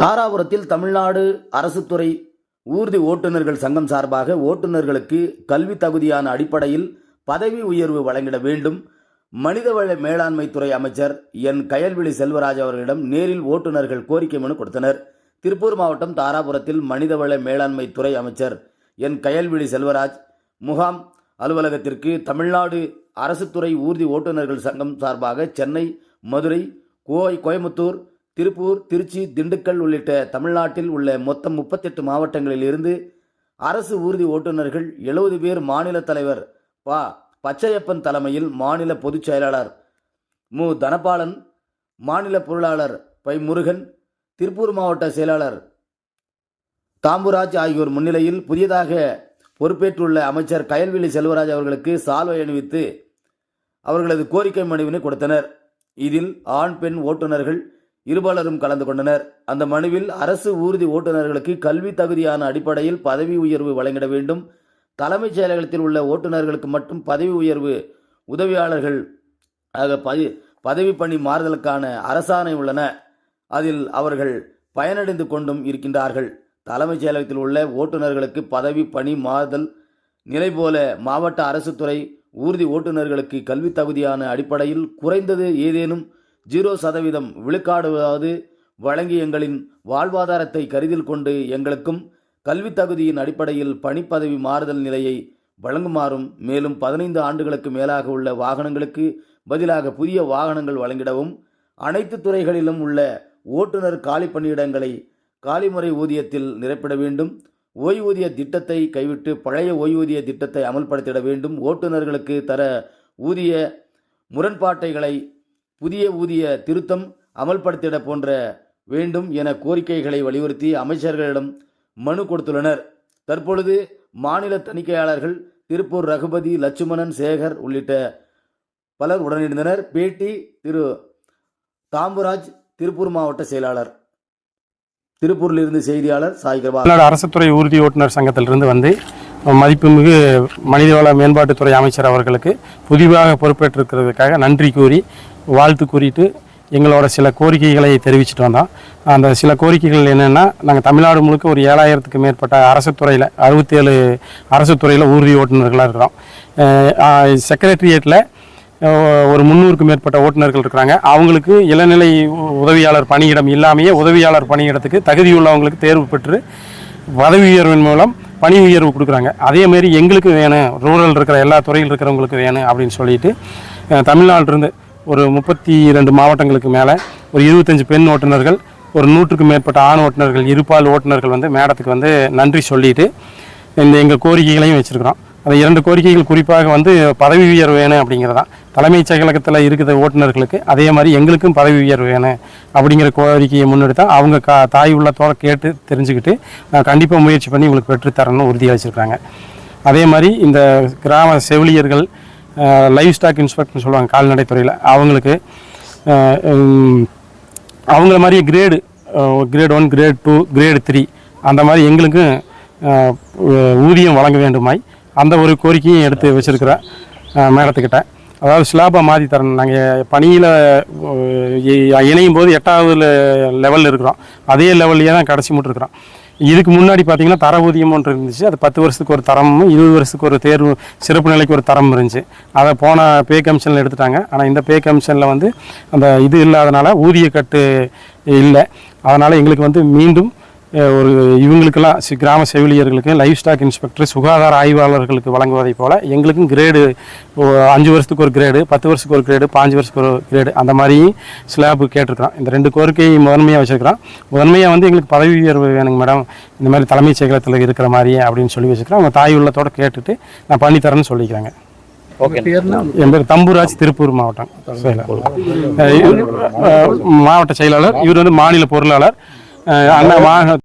தாராபுரத்தில் தமிழ்நாடு அரசு துறை ஊர்தி ஓட்டுநர்கள் சங்கம் சார்பாக ஓட்டுநர்களுக்கு கல்வி தகுதியான அடிப்படையில் பதவி உயர்வு வழங்கிட வேண்டும். மனிதவள மேலாண்மைத்துறை அமைச்சர் என். கயல்விழி செல்வராஜ் அவர்களிடம் நேரில் ஓட்டுநர்கள் கோரிக்கை மனு கொடுத்தனர். திருப்பூர் மாவட்டம் தாராபுரத்தில் மனிதவள மேலாண்மைத்துறை அமைச்சர் என். கயல்விழி செல்வராஜ் முகாம் அலுவலகத்திற்கு தமிழ்நாடு அரசுத்துறை ஊர்தி ஓட்டுநர்கள் சங்கம் சார்பாக சென்னை மதுரை கோவை கோயம்புத்தூர் திருப்பூர் திருச்சி திண்டுக்கல் உள்ளிட்ட தமிழ்நாட்டில் உள்ள மொத்தம் முப்பத்தெட்டு மாவட்டங்களில் இருந்து அரசு ஊர்தி ஓட்டுநர்கள் எழுபது பேர் மாநில தலைவர் பா. பச்சையப்பன் தலைமையில் மாநில பொதுச் செயலாளர் மு. தனபாலன் மாநில பொருளாளர் பை முருகன் திருப்பூர் மாவட்ட செயலாளர் தாம்புராஜ் ஆகியோர் முன்னிலையில் புதியதாக பொறுப்பேற்றுள்ள அமைச்சர் கயல்விழி செல்வராஜ் அவர்களுக்கு சால்வை அணிவித்து அவர்களது கோரிக்கை மனுவினை கொடுத்தனர். இதில் ஆண் பெண் ஓட்டுநர்கள் இருபாலரும் கலந்து கொண்டனர். அந்த மனுவில் அரசு ஊர்தி ஓட்டுநர்களுக்கு கல்வி தகுதியான அடிப்படையில் பதவி உயர்வு வழங்கிட வேண்டும். தலைமைச் செயலகத்தில் உள்ள ஓட்டுநர்களுக்கு மட்டும் பதவி உயர்வு உதவியாளர்கள் ஆக பதி பதவி பணி மாறுதலுக்கான அரசாணை உள்ளன. அதில் அவர்கள் பயனடைந்து கொண்டும் இருக்கின்றார்கள். தலைமைச் செயலகத்தில் உள்ள ஓட்டுநர்களுக்கு பதவி பணி மாறுதல் நிலை போல மாவட்ட அரசுத்துறை ஊர்தி ஓட்டுநர்களுக்கு கல்வி தகுதியான அடிப்படையில் குறைந்தது ஏதேனும் ஜீரோ சதவீதம் விழுக்காடுவது வழங்கி எங்களின் வாழ்வாதாரத்தை கருதில் கொண்டு எங்களுக்கும் கல்வி தகுதியின் அடிப்படையில் பணிப்பதவி மாறுதல் நிலையை வழங்குமாறும் மேலும் பதினைந்து ஆண்டுகளுக்கு மேலாக உள்ள வாகனங்களுக்கு பதிலாக புதிய வாகனங்கள் வழங்கிடவும் அனைத்து துறைகளிலும் உள்ள ஓட்டுநர் காலி பணியிடங்களை காலிமுறை ஊதியத்தில் நிரப்பிட வேண்டும். ஓய்வூதிய திட்டத்தை கைவிட்டு பழைய ஓய்வூதிய திட்டத்தை அமல்படுத்திட வேண்டும். ஓட்டுநர்களுக்கு தர ஊதிய முரண்பாட்டைகளை புதிய ஊதிய திருத்தம் அமல்படுத்திட போன்ற வேண்டும் என கோரிக்கைகளை வலியுறுத்தி அமைச்சர்களிடம் மனு கொடுத்துள்ளனர். தற்பொழுது மாநில தணிக்கையாளர்கள் திருப்பூர் ரகுபதி லட்சுமணன் சேகர் உள்ளிட்ட பலர் உடனிருந்தனர். பேட்டி திரு தாம்புராஜ் திருப்பூர் மாவட்ட செயலாளர். திருப்பூரிலிருந்து செய்தியாளர் சாய்கிரபா தமிழ்நாடு அரசுத்துறை ஊர்தி ஓட்டுநர் சங்கத்திலிருந்து வந்து மதிப்புமிகு மனிதவள மேம்பாட்டுத்துறை அமைச்சர் அவர்களுக்கு புதிதாக பொறுப்பேற்றிருக்கிறதுக்காக நன்றி கூறி வாழ்த்து கூறிட்டு எங்களோட சில கோரிக்கைகளை தெரிவிச்சுட்டு வந்தோம். அந்த சில கோரிக்கைகள் என்னென்னா நாங்கள் தமிழ்நாடு முழுக்க ஒரு ஏழாயிரத்துக்கு மேற்பட்ட அரசு துறையில் அறுபத்தேழு அரசு துறையில் ஊர்தி ஓட்டுநர்களாக இருக்கிறோம். செக்ரட்டரியேட்டில் ஒரு முந்நூறுக்கு மேற்பட்ட ஓட்டுநர்கள் இருக்கிறாங்க. அவங்களுக்கு இளநிலை உதவியாளர் பணியிடம் இல்லாமையே உதவியாளர் பணியிடத்துக்கு தகுதியுள்ளவங்களுக்கு தேர்வு பெற்று பதவி உயர்வின் மூலம் பணி உயர்வு கொடுக்குறாங்க. அதேமாரி எங்களுக்கு வேணும் ரூரல் இருக்கிற எல்லா துறையில் இருக்கிறவங்களுக்கு வேணும் அப்படின்னு சொல்லிட்டு தமிழ்நாட்டிலிருந்து ஒரு முப்பத்தி ரெண்டு மாவட்டங்களுக்கு மேலே ஒரு இருபத்தஞ்சி பெண் ஓட்டுநர்கள் ஒரு நூற்றுக்கு மேற்பட்ட ஆண் ஓட்டுநர்கள் இருபால் ஓட்டுநர்கள் வந்து மேடத்துக்கு வந்து நன்றி சொல்லிட்டு இந்த எங்கள் கோரிக்கைகளையும் வச்சுருக்கிறோம். அந்த இரண்டு கோரிக்கைகள் குறிப்பாக வந்து பதவி உயர்வு வேணும் அப்படிங்கிறதான் தலைமைச் செயலகத்தில் இருக்கிற ஓட்டுநர்களுக்கு அதே மாதிரி எங்களுக்கும் பதவி உயர்வு வேணும் அப்படிங்கிற கோரிக்கையை முன்னெடுத்தால் அவங்க கா தாய் உள்ளத்தோட கேட்டு தெரிஞ்சுக்கிட்டு நான் கண்டிப்பாக முயற்சி பண்ணி உங்களுக்கு பெற்றுத்தரணும்னு உறுதியாக வச்சுருக்காங்க அதே மாதிரி இந்த கிராம செவிலியர்கள் லைவ் ஸ்டாக் இன்ஸ்பெக்டர்னு சொல்லுவாங்க கால்நடை துறையில் அவங்களுக்கு அவங்கள மாதிரி grade grade one grade two grade three அந்த மாதிரி எங்களுக்கும் ஊதியம் வழங்க வேண்டுமாய் அந்த ஒரு கோரிக்கையும் எடுத்து வச்சுருக்கிறேன் மேடத்துக்கிட்ட. அதாவது ஸ்லாபாக மாற்றி தரணும் நாங்கள் பணியில் இணையும் போது எட்டாவது லெவலில் இருக்கிறோம். அதே லெவல்லையே தான் கடைசி மட்டும் இருக்கிறோம் இதுக்கு முன்னாடி பார்த்தீங்கன்னா தர ஊதியம் ஒன்று இருந்துச்சு. அது பத்து வருஷத்துக்கு ஒரு தரமும் இருபது வருஷத்துக்கு ஒரு தேர்வு சிறப்பு நிலைக்கு ஒரு தரம் இருந்துச்சு. அதை போன பே கமிஷனில் எடுத்துட்டாங்க. ஆனால் இந்த பே கமிஷனில் வந்து அந்த இது இல்லாதனால ஊதிய கட்டு இல்லை. அதனால் எங்களுக்கு வந்து மீண்டும் ஒரு இவங்களுக்கெல்லாம் கிராம செவிலியர்களுக்கு லைஃப் ஸ்டாக் இன்ஸ்பெக்டர் சுகாதார ஆய்வாளர்களுக்கு வழங்குவதைப் போல் எங்களுக்கும் கிரேடு அஞ்சு வருஷத்துக்கு ஒரு கிரேடு பத்து வருஷத்துக்கு ஒரு கிரேடு பாஞ்சு வருஷத்துக்கு ஒரு கிரேடு அந்த மாதிரி ஸ்லாப் கேட்டிருக்கிறோம் இந்த ரெண்டு கோரிக்கையை முதன்மையாக வச்சுருக்கிறோம் முதன்மையாக வந்து எங்களுக்கு பதவி உயர்வு வேணுங்க மேடம் இந்த மாதிரி தலைமைச் செயலகத்தில் இருக்கிற மாதிரியே அப்படின்னு சொல்லி வச்சுக்கிறோம் அவங்க தாய் உள்ளத்தோட கேட்டுட்டு நான் பண்ணித்தரேன்னு சொல்லிக்கிறாங்க. என் பேர் தம்புராஜ் திருப்பூர் மாவட்டம். மாவட்ட செயலாளர் இவர் வந்து மாநில பொருளாளர். 嗯俺们晚上